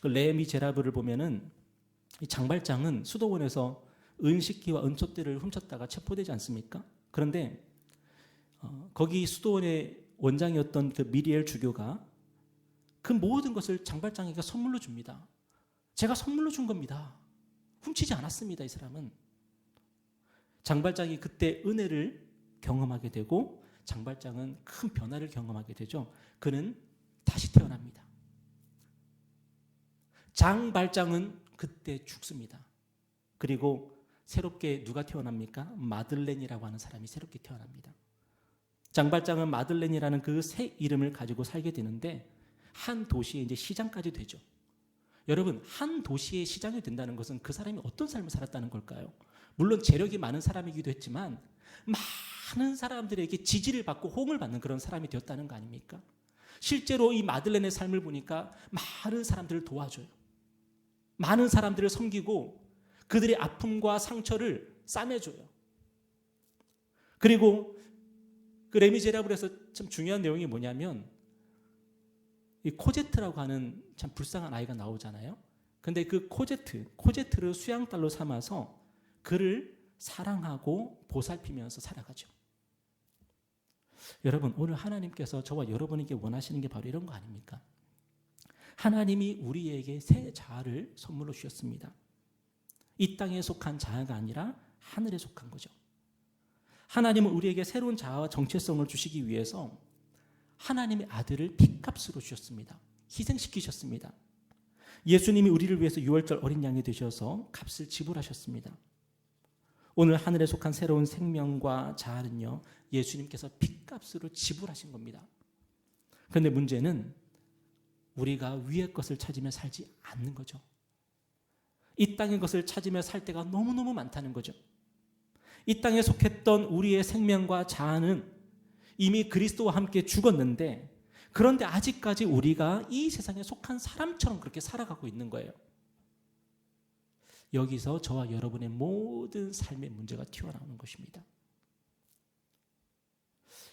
그 레미제라블을 보면은 이 장발장은 수도원에서 은식기와 은촛대를 훔쳤다가 체포되지 않습니까? 그런데 어, 거기 수도원의 원장이었던 그 미리엘 주교가 그 모든 것을 장발장에게 선물로 줍니다. 제가 선물로 준 겁니다. 훔치지 않았습니다. 이 사람은 장발장이 그때 은혜를 경험하게 되고 장발장은 큰 변화를 경험하게 되죠. 그는 다시 태어납니다. 장발장은 그때 죽습니다. 그리고 새롭게 누가 태어납니까? 마들렌이라고 하는 사람이 새롭게 태어납니다. 장발장은 마들렌이라는 그 새 이름을 가지고 살게 되는데 한 도시에 이제 시장까지 되죠. 여러분, 한 도시의 시장이 된다는 것은 그 사람이 어떤 삶을 살았다는 걸까요? 물론 재력이 많은 사람이기도 했지만 많은 사람들에게 지지를 받고 호응을 받는 그런 사람이 되었다는 거 아닙니까? 실제로 이 마들렌의 삶을 보니까 많은 사람들을 도와줘요. 많은 사람들을 섬기고 그들의 아픔과 상처를 싸매줘요. 그리고 그 레미제라블에서 참 중요한 내용이 뭐냐면 이 코제트라고 하는 참 불쌍한 아이가 나오잖아요. 근데 그 코제트, 코제트를 수양딸로 삼아서 그를 사랑하고 보살피면서 살아가죠. 여러분, 오늘 하나님께서 저와 여러분에게 원하시는 게 바로 이런 거 아닙니까? 하나님이 우리에게 새 자아를 선물로 주셨습니다. 이 땅에 속한 자아가 아니라 하늘에 속한 거죠. 하나님은 우리에게 새로운 자아와 정체성을 주시기 위해서 하나님의 아들을 핏값으로 주셨습니다. 희생시키셨습니다. 예수님이 우리를 위해서 6월절 어린 양이 되셔서 값을 지불하셨습니다. 오늘 하늘에 속한 새로운 생명과 자아는요, 예수님께서 핏값으로 지불하신 겁니다. 그런데 문제는 우리가 위의 것을 찾으며 살지 않는 거죠. 이 땅의 것을 찾으며 살 때가 너무너무 많다는 거죠. 이 땅에 속했던 우리의 생명과 자아는 이미 그리스도와 함께 죽었는데 그런데 아직까지 우리가 이 세상에 속한 사람처럼 그렇게 살아가고 있는 거예요. 여기서 저와 여러분의 모든 삶의 문제가 튀어나오는 것입니다.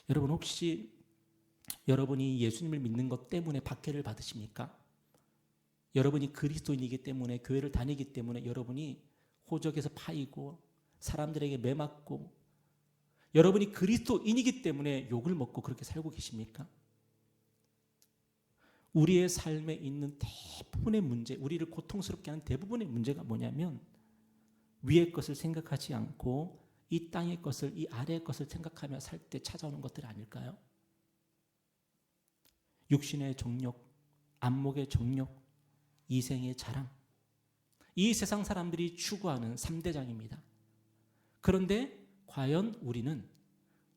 여러분 혹시 여러분이 예수님을 믿는 것 때문에 박해를 받으십니까? 여러분이 그리스도인이기 때문에 교회를 다니기 때문에 여러분이 호적에서 파이고 사람들에게 매맞고 여러분이 그리스도인이기 때문에 욕을 먹고 그렇게 살고 계십니까? 우리의 삶에 있는 대부분의 문제, 우리를 고통스럽게 하는 대부분의 문제가 뭐냐면 위의 것을 생각하지 않고 이 땅의 것을 이 아래의 것을 생각하며 살 때 찾아오는 것들 아닐까요? 육신의 정욕, 안목의 정욕, 이생의 자랑. 이 세상 사람들이 추구하는 3대장입니다. 그런데 과연 우리는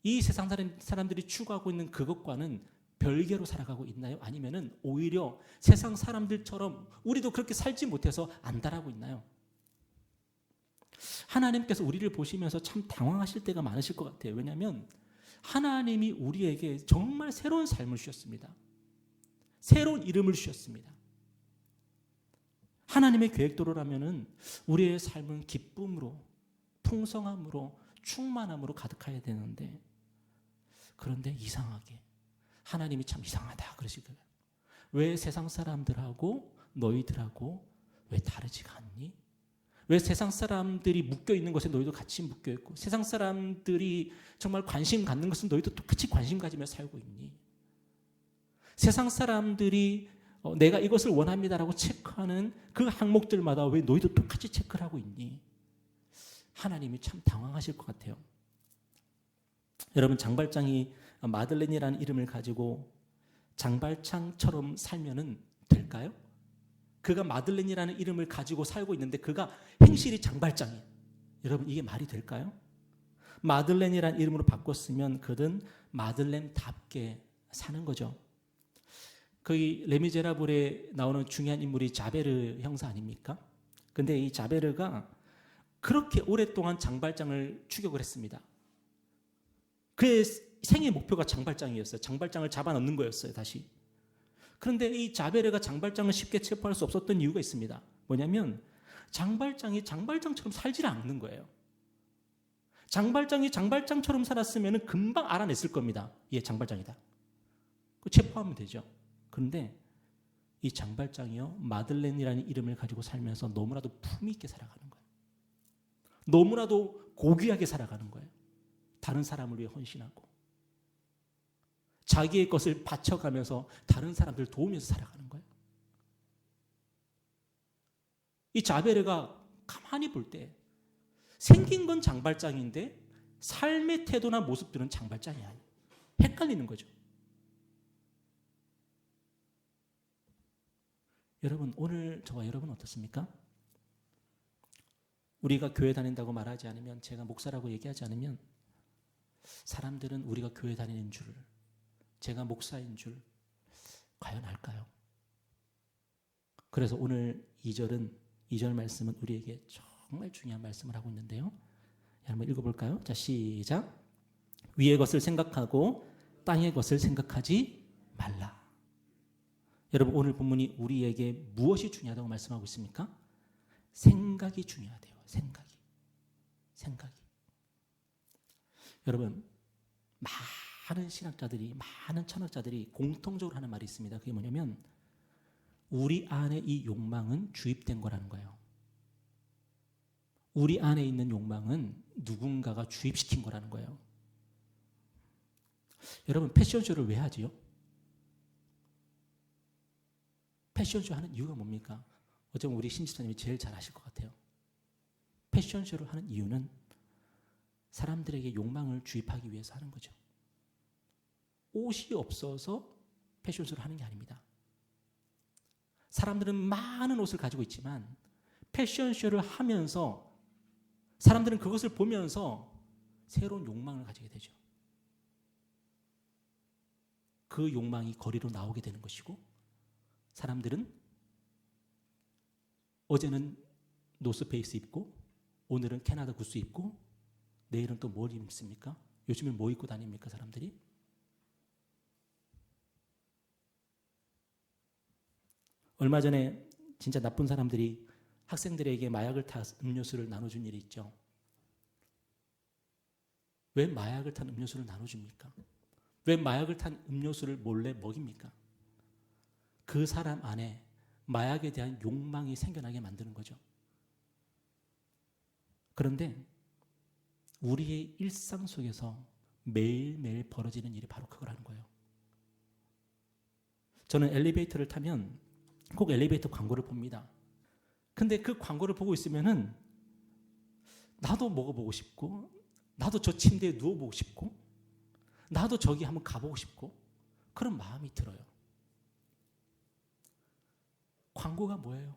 이 세상 사람들이 추구하고 있는 그것과는 별개로 살아가고 있나요? 아니면은 오히려 세상 사람들처럼 우리도 그렇게 살지 못해서 안달하고 있나요? 하나님께서 우리를 보시면서 참 당황하실 때가 많으실 것 같아요. 왜냐하면 하나님이 우리에게 정말 새로운 삶을 주셨습니다. 새로운 이름을 주셨습니다. 하나님의 계획대로라면은 우리의 삶은 기쁨으로, 풍성함으로, 충만함으로 가득해야 되는데 그런데 이상하게 하나님이 참 이상하다 그러시더라고요. 왜 세상 사람들하고 너희들하고 왜 다르지가 않니? 왜 세상 사람들이 묶여 있는 것에 너희도 같이 묶여 있고 세상 사람들이 정말 관심 갖는 것은 너희도 똑같이 관심 가지며 살고 있니? 세상 사람들이 어, 내가 이것을 원합니다라고 체크하는 그 항목들마다 왜 너희도 똑같이 체크를 하고 있니? 하나님이 참 당황하실 것 같아요. 여러분 장발장이 마들렌이라는 이름을 가지고 장발창처럼 살면은 될까요? 그가 마들렌이라는 이름을 가지고 살고 있는데 그가 행실이 장발장이에요. 여러분 이게 말이 될까요? 마들렌이라는 이름으로 바꿨으면 그는 마들렌답게 사는 거죠. 거기 레미제라블에 나오는 중요한 인물이 자베르 형사 아닙니까? 근데 이 자베르가 그렇게 오랫동안 장발장을 추격을 했습니다. 그의 생애 목표가 장발장이었어요. 장발장을 잡아넣는 거였어요, 다시. 그런데 이 자베르가 장발장을 쉽게 체포할 수 없었던 이유가 있습니다. 뭐냐면 장발장이 장발장처럼 살지를 않는 거예요. 장발장이 장발장처럼 살았으면 금방 알아냈을 겁니다. 얘 장발장이다. 체포하면 되죠. 그런데 이 장발장이요 마들렌이라는 이름을 가지고 살면서 너무나도 품위 있게 살아가는 거예요. 너무나도 고귀하게 살아가는 거예요. 다른 사람을 위해 헌신하고 자기의 것을 바쳐가면서 다른 사람들 도우면서 살아가는 거예요. 이 자베르가 가만히 볼 때 생긴 건 장발장인데 삶의 태도나 모습들은 장발장이 아니에요. 헷갈리는 거죠. 여러분 오늘 저와 여러분 어떻습니까? 우리가 교회 다닌다고 말하지 않으면 제가 목사라고 얘기하지 않으면 사람들은 우리가 교회 다니는 줄 제가 목사인 줄 과연 알까요? 그래서 오늘 2절은 2절 말씀은 우리에게 정말 중요한 말씀을 하고 있는데요. 한번 읽어볼까요? 자 시작. 위의 것을 생각하고 땅의 것을 생각하지 말라. 여러분 오늘 본문이 우리에게 무엇이 중요하다고 말씀하고 있습니까? 생각이 중요하대요. 생각이. 생각이. 여러분 많은 신학자들이 많은 철학자들이 공통적으로 하는 말이 있습니다. 그게 뭐냐면 우리 안에 이 욕망은 주입된 거라는 거예요. 우리 안에 있는 욕망은 누군가가 주입시킨 거라는 거예요. 여러분 패션쇼를 왜 하지요? 패션쇼 하는 이유가 뭡니까? 어쩌면 우리 신지사님이 제일 잘 아실 것 같아요. 패션쇼를 하는 이유는 사람들에게 욕망을 주입하기 위해서 하는 거죠. 옷이 없어서 패션쇼를 하는 게 아닙니다. 사람들은 많은 옷을 가지고 있지만 패션쇼를 하면서 사람들은 그것을 보면서 새로운 욕망을 가지게 되죠. 그 욕망이 거리로 나오게 되는 것이고 사람들은 어제는 노스페이스 입고 오늘은 캐나다 구스 입고 내일은 또 뭘 입습니까? 요즘에 뭐 입고 다닙니까 사람들이? 얼마 전에 진짜 나쁜 사람들이 학생들에게 마약을 탄 음료수를 나눠준 일이 있죠. 왜 마약을 탄 음료수를 나눠줍니까? 왜 마약을 탄 음료수를 몰래 먹입니까? 그 사람 안에 마약에 대한 욕망이 생겨나게 만드는 거죠. 그런데 우리의 일상 속에서 매일매일 벌어지는 일이 바로 그거라는 거예요. 저는 엘리베이터를 타면 꼭 엘리베이터 광고를 봅니다. 근데 그 광고를 보고 있으면은 나도 먹어보고 싶고, 나도 저 침대에 누워보고 싶고, 나도 저기 한번 가보고 싶고, 그런 마음이 들어요. 광고가 뭐예요?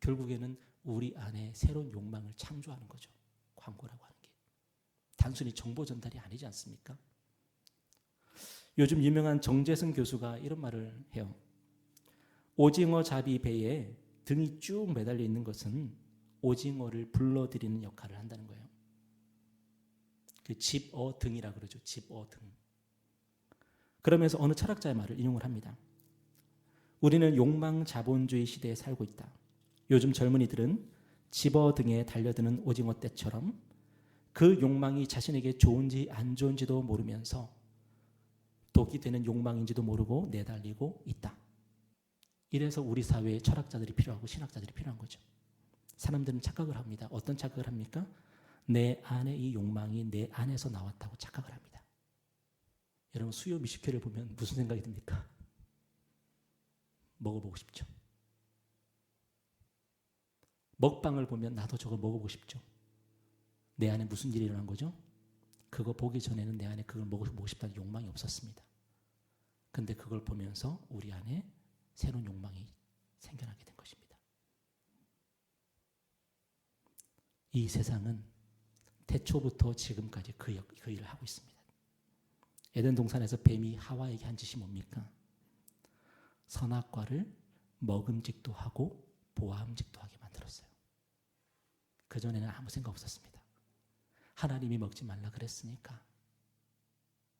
결국에는 우리 안에 새로운 욕망을 창조하는 거죠. 광고라고 하는 게. 단순히 정보 전달이 아니지 않습니까? 요즘 유명한 정재승 교수가 이런 말을 해요. 오징어 잡이 배에 등이 쭉 매달려 있는 것은 오징어를 불러들이는 역할을 한다는 거예요. 그 집어 등이라 그러죠. 집어 등. 그러면서 어느 철학자의 말을 인용을 합니다. 우리는 욕망 자본주의 시대에 살고 있다. 요즘 젊은이들은 집어 등에 달려드는 오징어 떼처럼 그 욕망이 자신에게 좋은지 안 좋은지도 모르면서 독이 되는 욕망인지도 모르고 내달리고 있다. 이래서 우리 사회에 철학자들이 필요하고 신학자들이 필요한 거죠. 사람들은 착각을 합니다. 어떤 착각을 합니까? 내 안에 이 욕망이 내 안에서 나왔다고 착각을 합니다. 여러분 수요 미식회를 보면 무슨 생각이 듭니까? 먹어보고 싶죠. 먹방을 보면 나도 저거 먹어보고 싶죠. 내 안에 무슨 일이 일어난 거죠? 그거 보기 전에는 내 안에 그걸 먹어보고 싶다는 욕망이 없었습니다. 근데 그걸 보면서 우리 안에 새로운 욕망이 생겨나게 된 것입니다. 이 세상은 태초부터 지금까지 그, 역, 그 일을 하고 있습니다. 에덴 동산에서 뱀이 하와에게 한 짓이 뭡니까? 선악과를 먹음직도 하고 보암직도 하게 만들었어요. 그전에는 아무 생각 없었습니다. 하나님이 먹지 말라 그랬으니까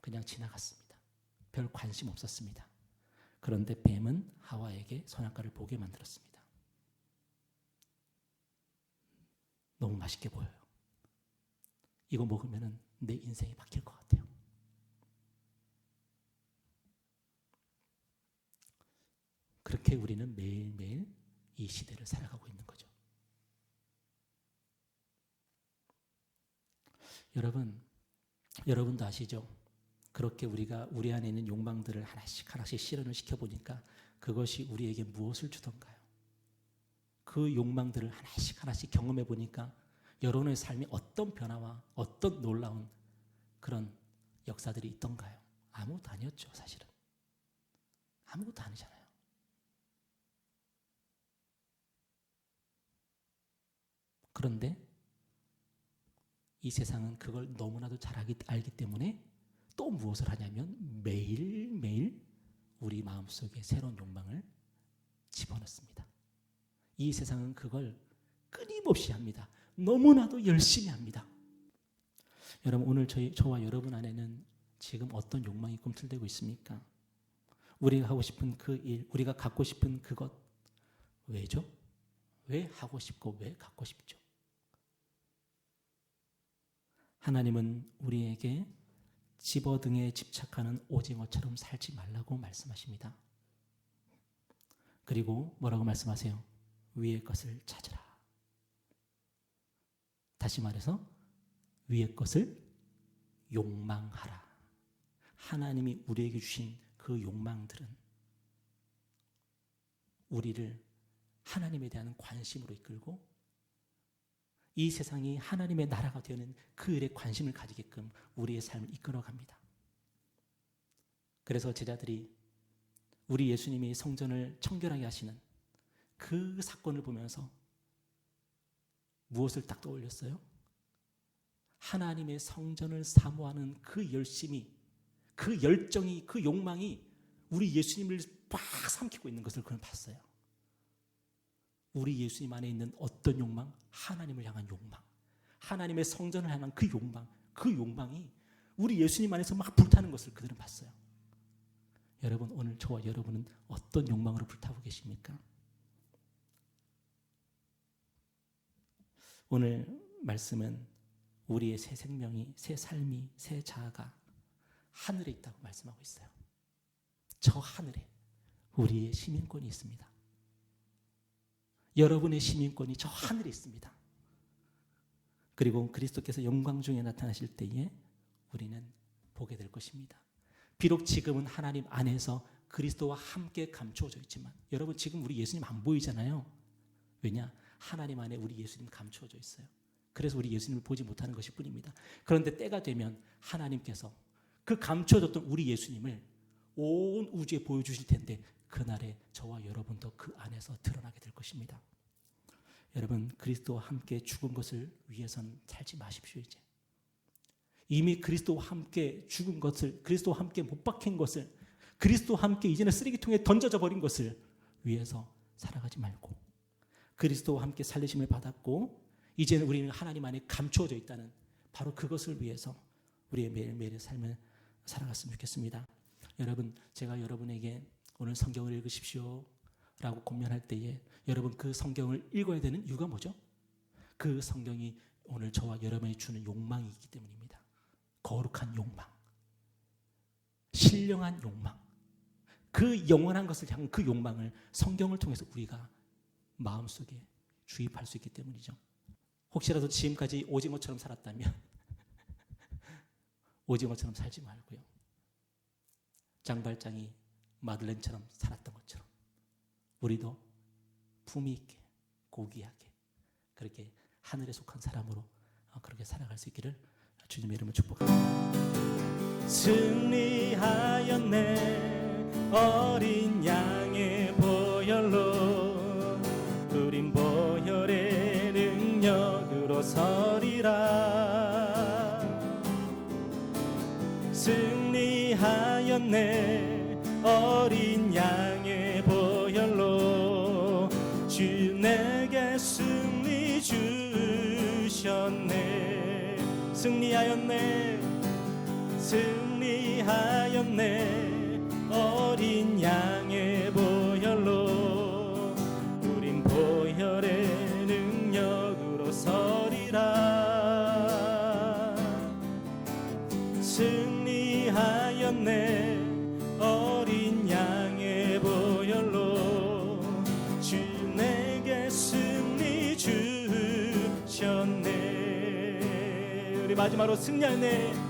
그냥 지나갔습니다. 별 관심 없었습니다. 그런데 뱀은 하와에게 선악과를 보게 만들었습니다. 너무 맛있게 보여요. 이거 먹으면 내 인생이 바뀔 것 같아요. 그렇게 우리는 매일매일 이 시대를 살아가고 있는 거죠. 여러분, 여러분도 아시죠? 그렇게 우리가 우리 안에 있는 욕망들을 하나씩 하나씩 실현을 시켜보니까 그것이 우리에게 무엇을 주던가요? 그 욕망들을 하나씩 하나씩 경험해 보니까 여러분의 삶이 어떤 변화와 어떤 놀라운 그런 역사들이 있던가요? 아무것도 아니었죠, 사실은. 아무것도 아니잖아요. 그런데 이 세상은 그걸 너무나도 잘 알기, 때문에 또 무엇을 하냐면 매일매일 우리 마음속에 새로운 욕망을 집어넣습니다. 이 세상은 그걸 끊임없이 합니다. 너무나도 열심히 합니다. 여러분 오늘 저희 저와 여러분 안에는 지금 어떤 욕망이 꿈틀대고 있습니까? 우리가 하고 싶은 그 일, 우리가 갖고 싶은 그것 왜죠? 왜 하고 싶고 왜 갖고 싶죠? 하나님은 우리에게 집어등에 집착하는 오징어처럼 살지 말라고 말씀하십니다. 그리고 뭐라고 말씀하세요? 위의 것을 찾으라. 다시 말해서 위의 것을 욕망하라. 하나님이 우리에게 주신 그 욕망들은 우리를 하나님에 대한 관심으로 이끌고 이 세상이 하나님의 나라가 되는 그 일에 관심을 가지게끔 우리의 삶을 이끌어 갑니다. 그래서 제자들이 우리 예수님이 성전을 청결하게 하시는 그 사건을 보면서 무엇을 딱 떠올렸어요? 하나님의 성전을 사모하는 그 열심이, 그 열정이, 그 욕망이 우리 예수님을 빡 삼키고 있는 것을 그는 봤어요. 우리 예수님 안에 있는 어떤 욕망? 하나님을 향한 욕망. 하나님의 성전을 향한 그 욕망. 그 욕망이 우리 예수님 안에서 막 불타는 것을 그들은 봤어요. 여러분, 오늘 저와 여러분은 어떤 욕망으로 불타고 계십니까? 오늘 말씀은 우리의 새 생명이, 새 삶이, 새 자아가 하늘에 있다고 말씀하고 있어요. 저 하늘에 우리의 시민권이 있습니다. 여러분의 시민권이 저 하늘에 있습니다. 그리고 그리스도께서 영광 중에 나타나실 때에 우리는 보게 될 것입니다. 비록 지금은 하나님 안에서 그리스도와 함께 감추어져 있지만 여러분 지금 우리 예수님 안 보이잖아요. 왜냐? 하나님 안에 우리 예수님 감추어져 있어요. 그래서 우리 예수님을 보지 못하는 것일 뿐입니다. 그런데 때가 되면 하나님께서 그 감춰졌던 우리 예수님을 온 우주에 보여주실 텐데 그날에 저와 여러분도 그 안에서 드러나게 될 것입니다. 여러분 그리스도와 함께 죽은 것을 위해선 살지 마십시오 이제. 이미 그리스도와 함께 죽은 것을 그리스도와 함께 못 박힌 것을 그리스도와 함께 이제는 쓰레기통에 던져져 버린 것을 위해서 살아가지 말고 그리스도와 함께 살리심을 받았고 이제는 우리는 하나님 안에 감추어져 있다는 바로 그것을 위해서 우리의 매일매일의 삶을 살아갔으면 좋겠습니다. 여러분 제가 여러분에게 오늘 성경을 읽으십시오. 라고 공면할 때에 여러분 그 성경을 읽어야 되는 이유가 뭐죠? 그 성경이 오늘 저와 여러분이 주는 욕망이 있기 때문입니다. 거룩한 욕망. 신령한 욕망. 그 영원한 것을 향한 그 욕망을 성경을 통해서 우리가 마음속에 주입할 수 있기 때문이죠. 혹시라도 지금까지 오징어처럼 살았다면 오징어처럼 살지 말고요. 장발장이 마들렌처럼 살았던 것처럼 우리도 품위 있게 고귀하게 그렇게 하늘에 속한 사람으로 어, 그렇게 살아갈 수 있기를 주님의 이름으로 축복합니다. 승리하였네 어린 양의 보혈로 우린 보혈의 능력으로 서리라 승리하였네 어린 양의 보혈로 주 내게 승리 주셨네. 승리하였네. 승리하였네. 어린 승리하였네 승리하였네